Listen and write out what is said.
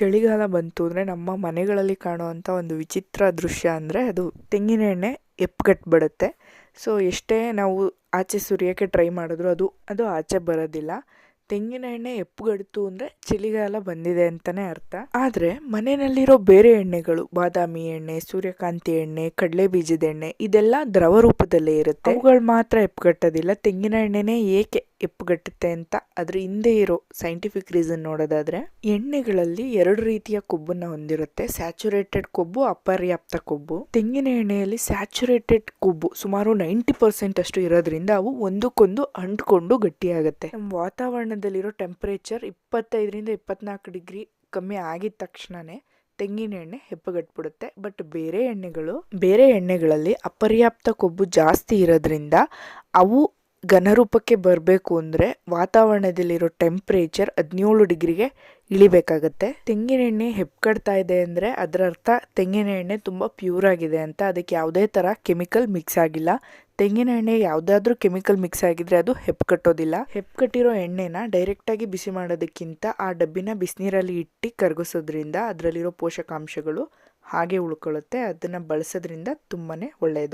ಚಳಿಗಾಲ ಬಂತು ಅಂದರೆ ನಮ್ಮ ಮನೆಗಳಲ್ಲಿ ಕಾಣುವಂಥ ಒಂದು ವಿಚಿತ್ರ ದೃಶ್ಯ ಅಂದರೆ ಅದು ತೆಂಗಿನ ಎಣ್ಣೆ ಎಪ್ಗಟ್ಬಿಡುತ್ತೆ. ಸೊ ಎಷ್ಟೇ ನಾವು ಆಚೆ ಸುರಿಯೋಕ್ಕೆ ಟ್ರೈ ಮಾಡಿದ್ರು ಅದು ಅದು ಆಚೆ ಬರೋದಿಲ್ಲ. ತೆಂಗಿನ ಎಣ್ಣೆ ಎಪ್ಪುಗಡ್ತು ಅಂದರೆ ಚಳಿಗಾಲ ಬಂದಿದೆ ಅಂತಲೇ ಅರ್ಥ. ಆದರೆ ಮನೆಯಲ್ಲಿರೋ ಬೇರೆ ಎಣ್ಣೆಗಳು, ಬಾದಾಮಿ ಎಣ್ಣೆ, ಸೂರ್ಯಕಾಂತಿ ಎಣ್ಣೆ, ಕಡಲೆ ಬೀಜದ ಎಣ್ಣೆ, ಇದೆಲ್ಲ ದ್ರವ ರೂಪದಲ್ಲೇ ಇರುತ್ತೆ. ಅವುಗಳು ಮಾತ್ರ ಎಪ್ಪುಗಟ್ಟೋದಿಲ್ಲ ತೆಂಗಿನ ಎಣ್ಣೆನೇ ಏಕೆ ಎಪ್ಪುಗಟ್ಟುತ್ತೆ ಅಂತ ಅದ್ರ ಹಿಂದೆ ಇರೋ ಸೈಂಟಿಫಿಕ್ ರೀಸನ್ ನೋಡೋದಾದ್ರೆ, ಎಣ್ಣೆಗಳಲ್ಲಿ ಎರಡು ರೀತಿಯ ಕೊಬ್ಬನ್ನು ಹೊಂದಿರುತ್ತೆ. ಸ್ಯಾಚುರೇಟೆಡ್ ಕೊಬ್ಬು, ಅಪರ್ಯಾಪ್ತ ಕೊಬ್ಬು. ತೆಂಗಿನ ಎಣ್ಣೆಯಲ್ಲಿ ಸ್ಯಾಚುರೇಟೆಡ್ ಕೊಬ್ಬು ಸುಮಾರು ನೈಂಟಿ ಪರ್ಸೆಂಟ್ ಅಷ್ಟು ಇರೋದ್ರಿಂದ ಅವು ಒಂದಕ್ಕೊಂದು ಅಂಟ್ಕೊಂಡು ಗಟ್ಟಿಯಾಗುತ್ತೆ. ನಮ್ಮ ವಾತಾವರಣದಲ್ಲಿರೋ ಟೆಂಪರೇಚರ್ ಇಪ್ಪತ್ತೈದರಿಂದ ಇಪ್ಪತ್ನಾಲ್ಕು ಡಿಗ್ರಿ ಕಮ್ಮಿ ಆಗಿದ ತಕ್ಷಣನೇ ತೆಂಗಿನ ಎಣ್ಣೆ ಹೆಪ್ಪುಗಟ್ಬಿಡುತ್ತೆ. ಬಟ್ ಬೇರೆ ಎಣ್ಣೆಗಳು, ಬೇರೆ ಎಣ್ಣೆಗಳಲ್ಲಿ ಅಪರ್ಯಾಪ್ತ ಕೊಬ್ಬು ಜಾಸ್ತಿ ಇರೋದ್ರಿಂದ ಅವು ಘನರೂಪಕ್ಕೆ ಬರಬೇಕು ಅಂದರೆ ವಾತಾವರಣದಲ್ಲಿರೋ ಟೆಂಪ್ರೇಚರ್ ಹದಿನೇಳು ಡಿಗ್ರಿಗೆ ಇಳಿಬೇಕಾಗತ್ತೆ. ತೆಂಗಿನ ಎಣ್ಣೆ ಹೆಪ್ಕಡ್ತಾ ಇದೆ ಅಂದರೆ ಅದರ ಅರ್ಥ ತೆಂಗಿನ ಎಣ್ಣೆ ತುಂಬ ಪ್ಯೂರ್ ಆಗಿದೆ ಅಂತ. ಅದಕ್ಕೆ ಯಾವುದೇ ಥರ ಕೆಮಿಕಲ್ ಮಿಕ್ಸ್ ಆಗಿಲ್ಲ. ತೆಂಗಿನ ಎಣ್ಣೆ ಯಾವುದಾದ್ರೂ ಕೆಮಿಕಲ್ ಮಿಕ್ಸ್ ಆಗಿದ್ರೆ ಅದು ಹೆಪ್ಕಟ್ಟೋದಿಲ್ಲ. ಹೆಪ್ಕಟ್ಟಿರೋ ಎಣ್ಣೆನ ಡೈರೆಕ್ಟಾಗಿ ಬಿಸಿ ಮಾಡೋದಕ್ಕಿಂತ ಆ ಡಬ್ಬಿನ ಬಿಸಿನೀರಲ್ಲಿ ಇಟ್ಟು ಕರಗಿಸೋದ್ರಿಂದ ಅದರಲ್ಲಿರೋ ಪೋಷಕಾಂಶಗಳು ಹಾಗೆ ಉಳ್ಕೊಳ್ಳುತ್ತೆ. ಅದನ್ನು ಬಳಸೋದ್ರಿಂದ ತುಂಬಾ ಒಳ್ಳೆಯದು